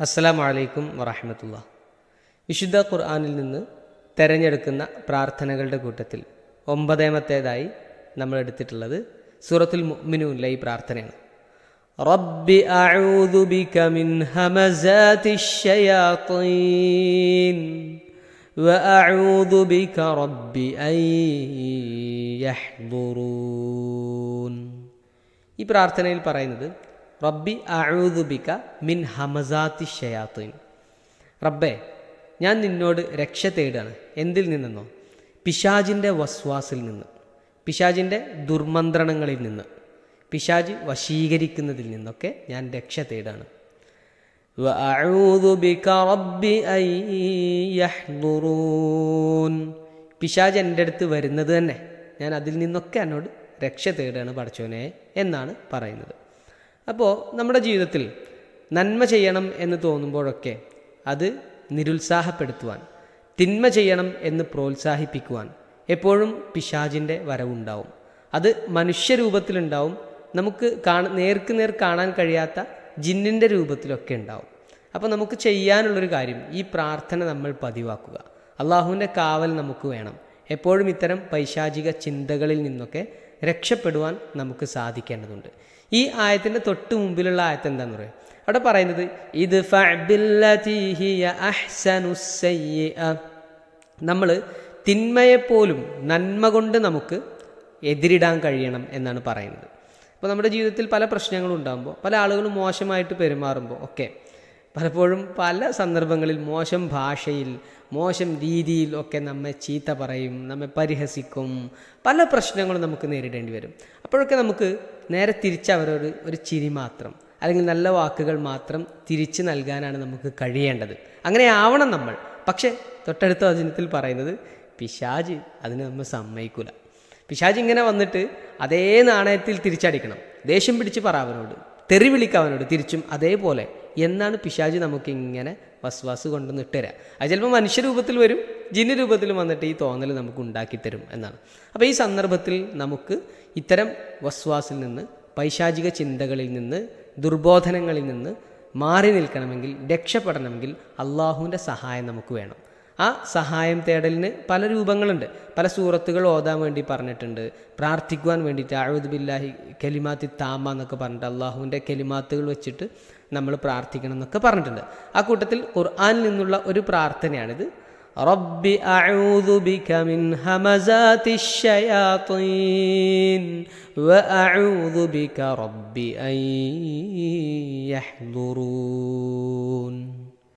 അസ്സലാമു അലൈക്കും വറഹമത്തുള്ള വിശുദ്ധ ഖുർആനിൽ നിന്ന് തെരഞ്ഞെടുക്കുന്ന പ്രാർത്ഥനകളുടെ കൂട്ടത്തിൽ ഒമ്പതാമത്തേതായി നമ്മൾ എടുത്തിട്ടുള്ളത് സൂറത്തുൽ മുഅ്മിനൂനിലെ ഈ പ്രാർത്ഥനയാണ് റബ്ബി അഊദു ബിക മിൻ ഹമസാതി الشياطين وأعوذ بك رب أن يحضرون ഈ പ്രാർത്ഥനയിൽ പറയുന്നത് റബ്ബി അഴുതുബിക്ക മിൻ ഹമസാത്തി ഷയാത്തുൻ. റബ്ബേ ഞാൻ നിന്നോട് രക്ഷ തേടുകയാണ് എന്തിൽ നിന്നെന്നോ? പിശാജിന്റെ വസ്വാസിൽ നിന്ന്. പിശാജിന്റെ ദുർമന്ത്രണങ്ങളിൽ നിന്ന്. പിശാജ് വശീകരിക്കുന്നതിൽ നിന്നൊക്കെ ഞാൻ രക്ഷ തേടാണ്. പിശാജ് എന്റെ അടുത്ത് വരുന്നത് തന്നെ. ഞാൻ അതിൽ നിന്നൊക്കെ എന്നോട് രക്ഷ തേടുകയാണ് പഠിച്ചോനെ എന്നാണ് പറയുന്നത്. അപ്പോൾ നമ്മുടെ ജീവിതത്തിൽ നന്മ ചെയ്യണം എന്ന് തോന്നുമ്പോഴൊക്കെ അത് നിരുത്സാഹപ്പെടുത്തുവാൻ തിന്മ ചെയ്യണം എന്ന് പ്രോത്സാഹിപ്പിക്കുവാൻ എപ്പോഴും പിശാജിന്റെ വരവുണ്ടാവും. അത് മനുഷ്യരൂപത്തിലുണ്ടാവും നമുക്ക് കാണ നേർക്ക് നേർ കാണാൻ കഴിയാത്ത ജിന്നിന്റെ രൂപത്തിലൊക്കെ ഉണ്ടാവും. അപ്പോൾ നമുക്ക് ചെയ്യാനുള്ളൊരു കാര്യം ഈ പ്രാർത്ഥന നമ്മൾ പതിവാക്കുക. അള്ളാഹുവിന്റെ കാവൽ നമുക്ക് വേണം. എപ്പോഴും ഇത്തരം പൈശാചിക ചിന്തകളിൽ നിന്നൊക്കെ രക്ഷപ്പെടുവാൻ നമുക്ക് സാധിക്കേണ്ടതുണ്ട്. ഈ ആയത്തിന്റെ തൊട്ട് മുമ്പിലുള്ള ആയത്ത് എന്താണെന്ന് പറയുക അവിടെ പറയുന്നത് ഇത് നമ്മൾ തിന്മയെപ്പോലും നന്മ കൊണ്ട് നമുക്ക് എതിരിടാൻ കഴിയണം എന്നാണ് പറയുന്നത്. അപ്പോൾ നമ്മുടെ ജീവിതത്തിൽ പല പ്രശ്നങ്ങളും ഉണ്ടാകുമ്പോൾ പല ആളുകളും മോശമായിട്ട് പെരുമാറുമ്പോൾ ഒക്കെ പലപ്പോഴും പല സന്ദർഭങ്ങളിൽ മോശം ഭാഷയിൽ മോശം രീതിയിൽ ഒക്കെ നമ്മെ ചീത്ത പറയും നമ്മെ പരിഹസിക്കും. പല പ്രശ്നങ്ങളും നമുക്ക് നേരിടേണ്ടി വരും. അപ്പോഴൊക്കെ നമുക്ക് നേരെ തിരിച്ച് അവരോട് ഒരു ചിരി മാത്രം അല്ലെങ്കിൽ നല്ല വാക്കുകൾ മാത്രം തിരിച്ച് നൽകാനാണ് നമുക്ക് കഴിയേണ്ടത്. അങ്ങനെ ആവണം നമ്മൾ. പക്ഷേ തൊട്ടടുത്ത വചനത്തിൽ പറയുന്നത് പിശാജ് അതിന് നമ്മൾ സമ്മതിക്കൂല. പിശാജ് ഇങ്ങനെ വന്നിട്ട് അതേ നാണയത്തിൽ തിരിച്ചടിക്കണം. ദേഷ്യം പിടിച്ച് പറ അവനോട്. തെറി വിളിക്കുക അവനോട്. തിരിച്ചും അതേപോലെ എന്നാണ് പിശാജ് നമുക്ക് ഇങ്ങനെ വസ്വാസ് കൊണ്ടുവന്ന് ഇട്ടുതരാം അത് ചിലപ്പോൾ മനുഷ്യരൂപത്തിൽ വരും ജിന്ന രൂപത്തിൽ വന്നിട്ട് ഈ തോന്നൽ നമുക്ക് ഉണ്ടാക്കിത്തരും എന്നാണ്. അപ്പോൾ ഈ സന്ദർഭത്തിൽ നമുക്ക് ഇത്തരം വസ്വാസിൽ നിന്ന് പൈശാചിക ചിന്തകളിൽ നിന്ന് ദുർബോധനങ്ങളിൽ നിന്ന് മാറി നിൽക്കണമെങ്കിൽ രക്ഷപ്പെടണമെങ്കിൽ അള്ളാഹുവിന്റെ സഹായം നമുക്ക് വേണം. ആ സഹായം തേടലിന് പല രൂപങ്ങളുണ്ട്. പല സൂറത്തുകൾ ഓതാൻ വേണ്ടി പറഞ്ഞിട്ടുണ്ട്. പ്രാർത്ഥിക്കുവാൻ വേണ്ടിയിട്ട് അഴുദ് ബില്ലാഹി കെലിമാത്തി താമ എന്നൊക്കെ പറഞ്ഞിട്ട് അള്ളാഹുവിന്റെ കെലിമാത്തുകൾ വെച്ചിട്ട് നമ്മൾ പ്രാർത്ഥിക്കണം എന്നൊക്കെ പറഞ്ഞിട്ടുണ്ട്. ആ കൂട്ടത്തിൽ ഖുർആാനിൽ നിന്നുള്ള ഒരു പ്രാർത്ഥനയാണിത്. റബ്ബി അഊദു ബിക മിൻ ബിക റബ്ബി ഐ യഹ്ദുറൂൻ.